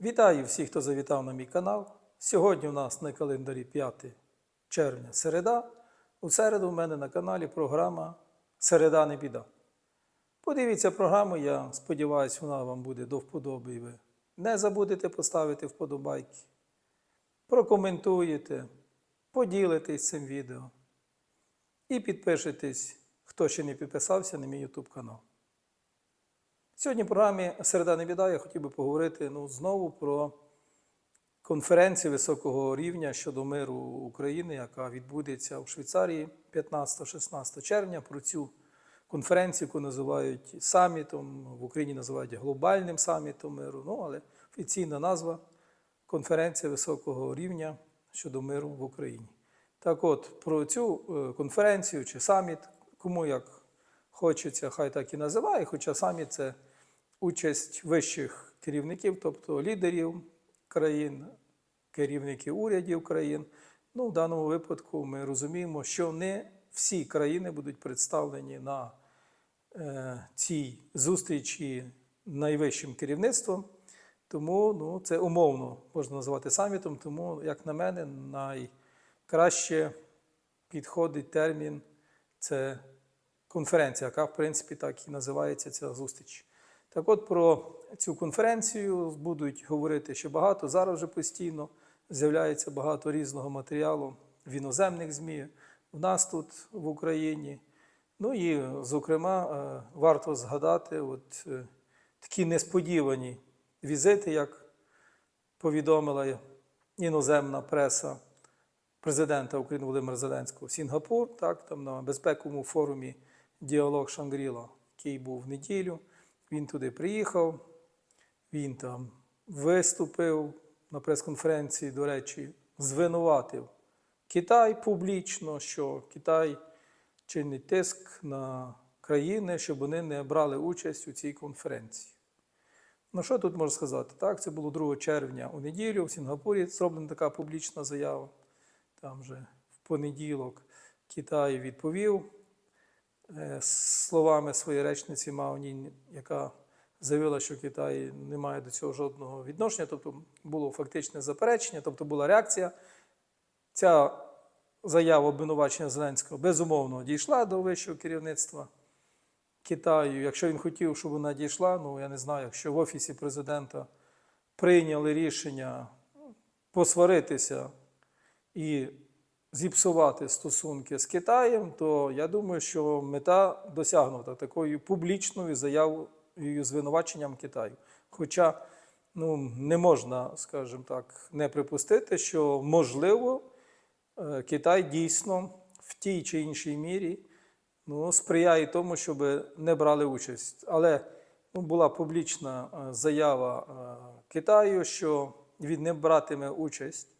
Вітаю всіх, хто завітав на мій канал. Сьогодні у нас на календарі 5 червня середа. У середу в мене на каналі програма Середа не біда. Подивіться програму, я сподіваюся, вона вам буде до вподоби і ви не забудете поставити вподобайки. Прокоментуєте, поділитесь цим відео і підпишитесь, хто ще не підписався на мій YouTube канал. Сьогодні в програмі Середа не біда я хотів би поговорити ну, знову про конференцію високого рівня щодо миру України, яка відбудеться у Швейцарії 15-16 червня. Про цю конференцію, яку називають самітом, в Україні називають глобальним самітом миру. Ну, але офіційна назва конференція високого рівня щодо миру в Україні. Так от, про цю е, конференцію чи саміт, кому як хочеться, хай так і називає, хоча саміт це участь вищих керівників, тобто лідерів країн, керівників урядів країн. Ну, в даному випадку ми розуміємо, що не всі країни будуть представлені на е, цій зустрічі найвищим керівництвом. Тому ну, це умовно можна назвати самітом. Тому, як на мене, найкраще підходить термін це конференція, яка, в принципі, так і називається ця зустріч. Так от про цю конференцію будуть говорити ще багато. Зараз вже постійно з'являється багато різного матеріалу в іноземних ЗМІ, в нас тут в Україні. Ну і, зокрема, е, варто згадати от е, такі несподівані візити, як повідомила іноземна преса президента України Володимира Зеленського в Сінгапур, так, там на безпековому форумі Діалог Шангріла, який був в неділю. Він туди приїхав, він там виступив на прес-конференції, до речі, звинуватив Китай публічно, що Китай чинить тиск на країни, щоб вони не брали участь у цій конференції. Ну, що тут можна сказати? Так, це було 2 червня у неділю в Сінгапурі зроблена така публічна заява. Там же в понеділок Китай відповів словами своєї речниці Маунін, яка заявила, що Китай не має до цього жодного відношення, тобто було фактичне заперечення, тобто була реакція. Ця заява обвинувачення Зеленського безумовно дійшла до вищого керівництва Китаю. Якщо він хотів, щоб вона дійшла, ну я не знаю, якщо в Офісі президента прийняли рішення посваритися і зіпсувати стосунки з Китаєм, то я думаю, що мета досягнута такою публічною заявою звинуваченням Китаю. Хоча ну, не можна, скажімо так, не припустити, що можливо е, Китай дійсно в тій чи іншій мірі ну, сприяє тому, щоб не брали участь. Але ну, була публічна е, заява е, Китаю, що він не братиме участь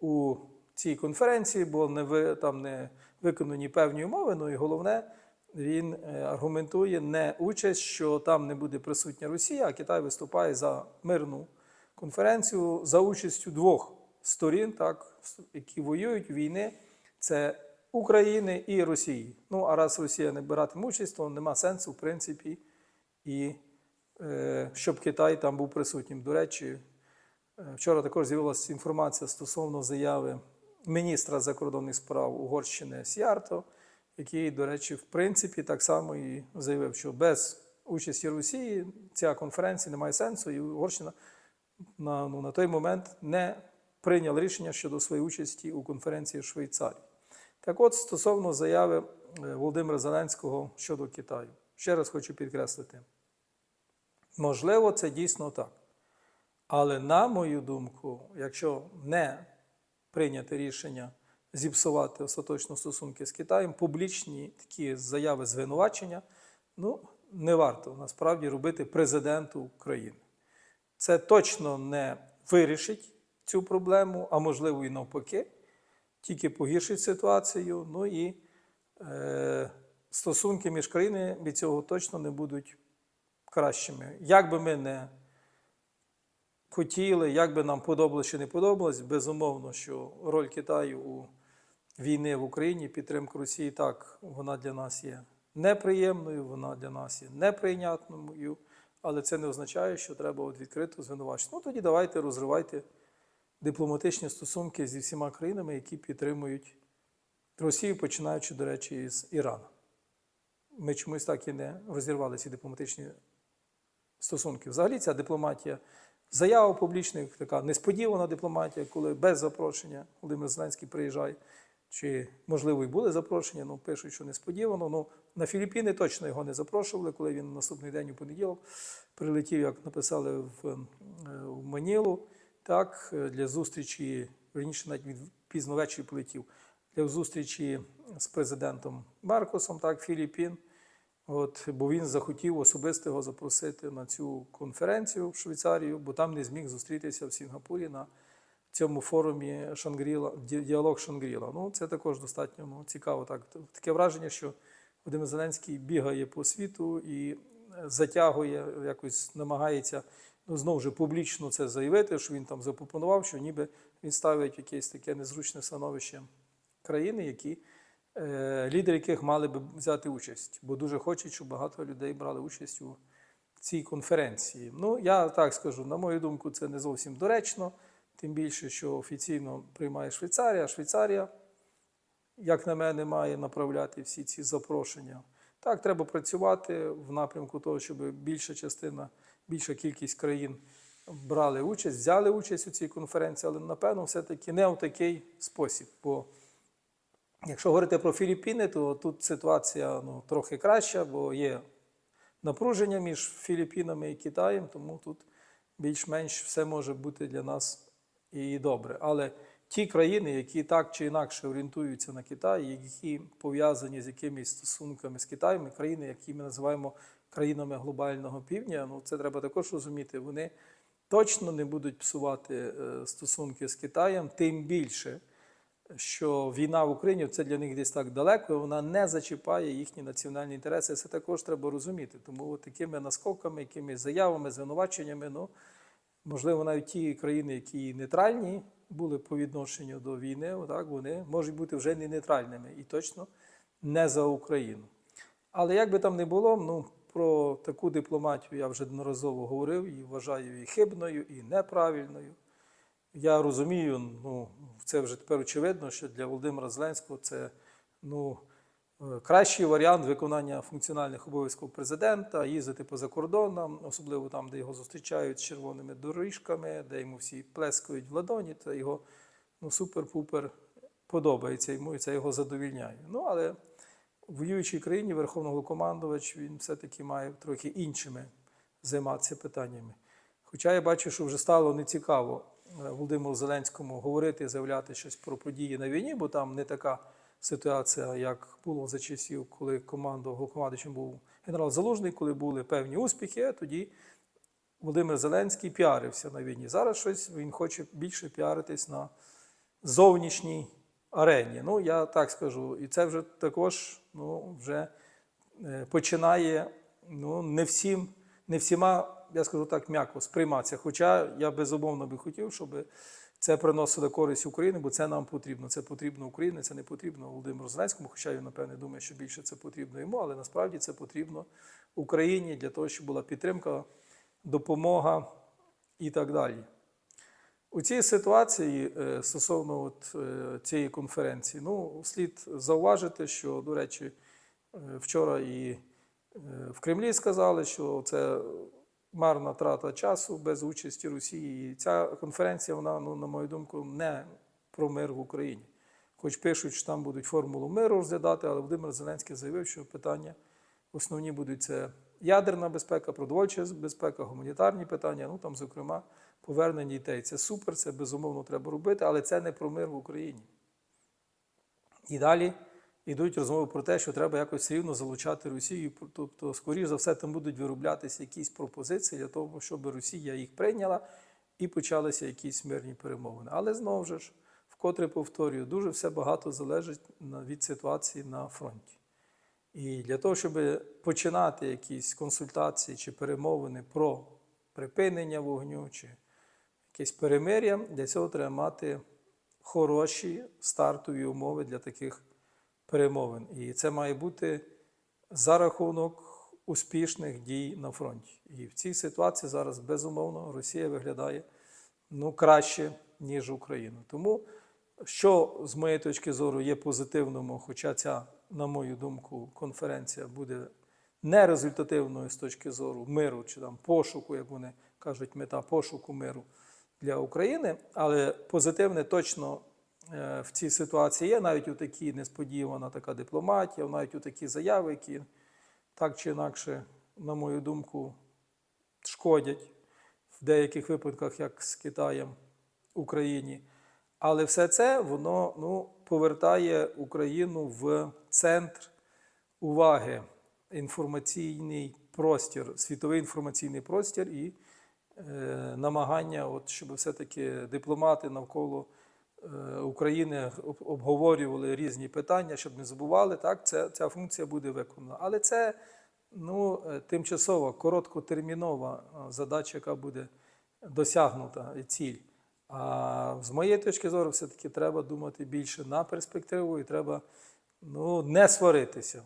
у цій конференції, бо не ви, там не виконані певні умови. Ну і головне, він е, аргументує не участь, що там не буде присутня Росія, а Китай виступає за мирну конференцію за участю двох сторін, так, які воюють війни. Це України і Росії. Ну, а раз Росія не братиме участь, то нема сенсу, в принципі, і е, щоб Китай там був присутнім. До речі, е, вчора також з'явилася інформація стосовно заяви міністра закордонних справ Угорщини Сіарто, який, до речі, в принципі, так само і заявив, що без участі Росії ця конференція не має сенсу, і Угорщина на, ну, на той момент не прийняла рішення щодо своєї участі у конференції в Швейцарії. Так от, стосовно заяви е, Володимира Зеленського щодо Китаю, ще раз хочу підкреслити. Можливо, це дійсно так. Але, на мою думку, якщо не прийняти рішення зіпсувати остаточно стосунки з Китаєм, публічні такі заяви звинувачення, ну, не варто насправді робити президенту України. Це точно не вирішить цю проблему, а можливо і навпаки тільки погіршить ситуацію. Ну і е, стосунки між країнами від цього точно не будуть кращими. Як би ми не хотіли, як би нам подобалося чи не подобалось, безумовно, що роль Китаю у війни в Україні, підтримка Росії, так, вона для нас є неприємною, вона для нас є неприйнятною. але це не означає, що треба от відкрито звинувачити. Ну тоді давайте розривайте дипломатичні стосунки зі всіма країнами, які підтримують Росію, починаючи, до речі, з Ірану. Ми чомусь так і не розірвали ці дипломатичні стосунки. Взагалі, ця дипломатія, заява публічних, така несподівана дипломатія, коли без запрошення Володимир Зеленський приїжджає. Чи, можливо, і були запрошення, ну пишуть, що несподівано. Ну, на Філіппіни точно його не запрошували, коли він наступний день у понеділок прилетів, як написали в, е, в Манілу, так, е, для зустрічі, верніше, навіть від пізно ввечері полетів, для зустрічі з президентом Маркосом, так, Філіппін. От, бо він захотів особисто його запросити на цю конференцію в Швейцарію, бо там не зміг зустрітися в Сінгапурі на цьому форумі Шангріла, діалог Шангріла. Ну, це також достатньо ну, цікаво. Так. Таке враження, що Володимир Зеленський бігає по світу і е, затягує, якось намагається ну, знову ж публічно це заявити, що він там запропонував, що ніби він ставить якесь таке незручне становище країни, які, лідери яких мали би взяти участь, бо дуже хочуть, щоб багато людей брали участь у цій конференції. Ну, я так скажу, на мою думку, це не зовсім доречно, тим більше, що офіційно приймає Швейцарія, Швейцарія, як на мене, має направляти всі ці запрошення. Так, треба працювати в напрямку того, щоб більша частина, більша кількість країн брали участь, взяли участь у цій конференції, але напевно все-таки не в такий спосіб. Бо якщо говорити про Філіппіни, то тут ситуація ну, трохи краща, бо є напруження між Філіппінами і Китаєм, тому тут більш-менш все може бути для нас і добре. Але ті країни, які так чи інакше орієнтуються на Китай, які пов'язані з якимись стосунками з Китаєм, країни, які ми називаємо країнами глобального півдня, ну це треба також розуміти. Вони точно не будуть псувати е, стосунки з Китаєм, тим більше, що війна в Україні це для них десь так далеко, вона не зачіпає їхні національні інтереси. Це також треба розуміти. Тому такими наскоками, якимись заявами, звинуваченнями, ну можливо, навіть ті країни, які нейтральні були по відношенню до війни, так, вони можуть бути вже не нейтральними і точно не за Україну. Але як би там не було, ну про таку дипломатію я вже одноразово говорив і вважаю і хибною, і неправильною. Я розумію, ну це вже тепер очевидно, що для Володимира Зеленського це ну, е, кращий варіант виконання функціональних обов'язків президента, їздити по закордонам, особливо там, де його зустрічають з червоними доріжками, де йому всі плескають в ладоні, це його ну, супер-пупер подобається йому і це його задовільняє. Ну, але в воюючій країні Верховноголовкомандувач він все-таки має трохи іншими займатися питаннями. Хоча я бачу, що вже стало нецікаво Володимиру Зеленському говорити, заявляти щось про події на війні, бо там не така ситуація, як було за часів, коли командував головкомандуючим був генерал Залужний, коли були певні успіхи, а тоді Володимир Зеленський піарився на війні. Зараз щось він хоче більше піаритись на зовнішній арені. Ну, я так скажу. І це вже також ну, вже е, починає ну, не всім, не всіма, я скажу так, м'яко сприйматися. Хоча я безумовно би хотів, щоб це приносило користь Україні, бо це нам потрібно. Це потрібно Україні, це не потрібно Володимиру Зеленському, хоча він, напевне, думає, що більше це потрібно йому, але насправді це потрібно Україні для того, щоб була підтримка, допомога і так далі. У цій ситуації е, стосовно от, е, цієї конференції, ну, слід зауважити, що, до речі, е, вчора і в Кремлі сказали, що це марна трата часу без участі Росії. І ця конференція, вона, ну, на мою думку, не про мир в Україні. Хоч пишуть, що там будуть формулу миру розглядати, але Володимир Зеленський заявив, що питання основні будуть це ядерна безпека, продовольча безпека, гуманітарні питання, ну там, зокрема, повернення дітей. Це супер, це безумовно треба робити, але це не про мир в Україні. І далі йдуть розмови про те, що треба якось все рівно залучати Росію. Тобто, скоріш за все, там будуть вироблятися якісь пропозиції для того, щоб Росія їх прийняла і почалися якісь мирні перемовини. Але знову ж, вкотре повторюю, дуже все багато залежить від ситуації на фронті. І для того, щоб починати якісь консультації чи перемовини про припинення вогню чи якесь перемир'я, для цього треба мати хороші стартові умови для таких перемовин. І це має бути за рахунок успішних дій на фронті. І в цій ситуації зараз безумовно Росія виглядає ну, краще, ніж Україна. Тому, що з моєї точки зору є позитивним, хоча ця, на мою думку, конференція буде не результативною з точки зору миру чи там пошуку, як вони кажуть, мета пошуку миру для України, але позитивне точно в цій ситуації є навіть у такі несподівана така дипломатія, навіть у такі заяви, які так чи інакше, на мою думку, шкодять в деяких випадках, як з Китаєм Україні. Але все це воно ну, повертає Україну в центр уваги, інформаційний простір, світовий інформаційний простір і е, намагання, от, щоб все-таки дипломати навколо е, України обговорювали різні питання, щоб не забували, так, це, ця функція буде виконана. Але це ну, е, тимчасова, короткотермінова е, задача, яка буде досягнута і ціль. А з моєї точки зору, все-таки треба думати більше на перспективу і треба ну, не сваритися.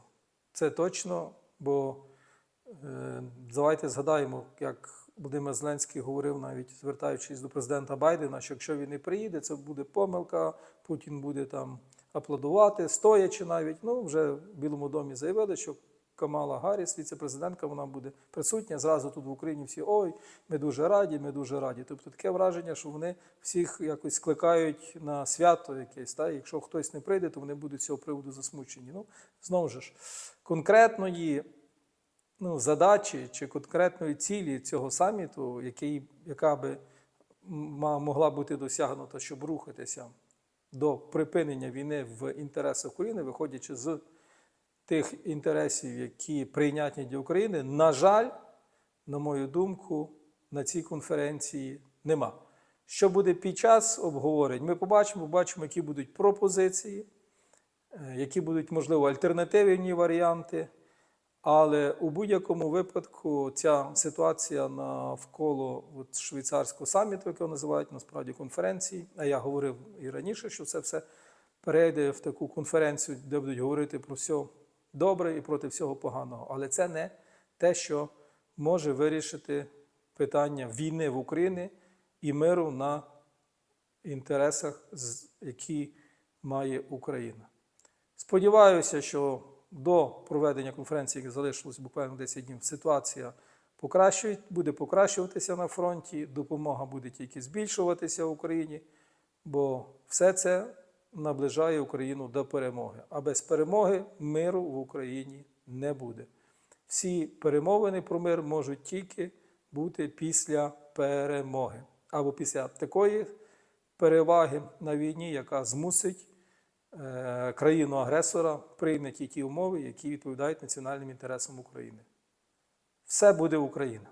Це точно, бо е, давайте згадаємо, як Володимир Зеленський говорив, навіть звертаючись до президента Байдена, що якщо він не приїде, це буде помилка, Путін буде там аплодувати, стоячи навіть. Ну, вже в Білому домі заявили, що Камала Гарріс, віце-президентка, вона буде присутня. Зразу тут в Україні всі ой, ми дуже раді, ми дуже раді. Тобто таке враження, що вони всіх якось скликають на свято якесь. Та? Якщо хтось не прийде, то вони будуть з цього приводу засмучені. Ну, знову ж, конкретної ну, задачі чи конкретної цілі цього саміту, який, яка би могла бути досягнута, щоб рухатися до припинення війни в інтересах України, виходячи з тих інтересів, які прийнятні для України, на жаль, на мою думку, на цій конференції нема. Що буде під час обговорень, ми побачимо, побачимо, які будуть пропозиції, е, які будуть, можливо, альтернативні варіанти. Але у будь-якому випадку ця ситуація навколо от швейцарського саміту, якого називають насправді конференції, а я говорив і раніше, що це все перейде в таку конференцію, де будуть говорити про все добре і проти всього поганого. Але це не те, що може вирішити питання війни в Україні і миру на інтересах, які має Україна. Сподіваюся, що до проведення конференції, яка залишилось буквально 10 днів, ситуація покращує, буде покращуватися на фронті, допомога буде тільки збільшуватися в Україні, бо все це наближає Україну до перемоги. А без перемоги миру в Україні не буде. Всі перемовини про мир можуть тільки бути після перемоги або після такої переваги на війні, яка змусить е, країну-агресора прийняти ті умови, які відповідають національним інтересам України. Все буде Україна.